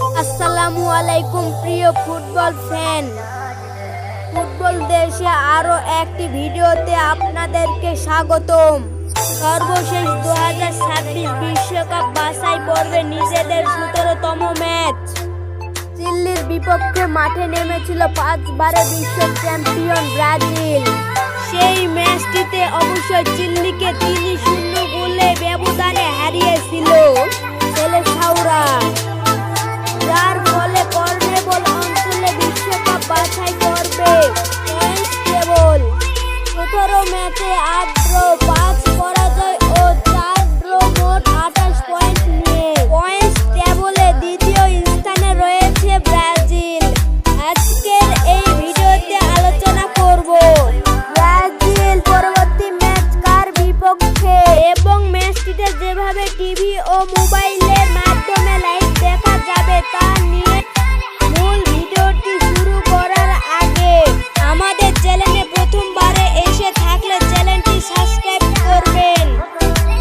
আসসালামু আলাইকুম, প্রিয় ফুটবল ফ্যান। ফুটবল দেশে আরও একটি ভিডিওতে আপনাদেরকে স্বাগতম। সর্বশেষ দু হাজার ছাব্বিশ বিশ্বকাপ বাছাই পর্বে নিজেদের সতেরোতম ম্যাচ। চিল্লির বিপক্ষে মাঠে নেমেছিল পাঁচবারের বিশ্ব চ্যাম্পিয়ন ব্রাজিল। সেই ম্যাচটিতে অবশ্যই চিল্লিকে ম্যাচে আট পাঁচ পরাজয় ও চার ড্র মোট আঠাশ পয়েন্ট নিয়ে। পয়েন্ট টেবলে দ্বিতীয় স্থানে রয়েছে ব্রাজিল। আজকের এই ভিডিওতে আলোচনা করব, ব্রাজিল পরবর্তী ম্যাচ কার বিপক্ষে? এবং ম্যাচটিতে যেভাবে টিভি ও মোবাইলে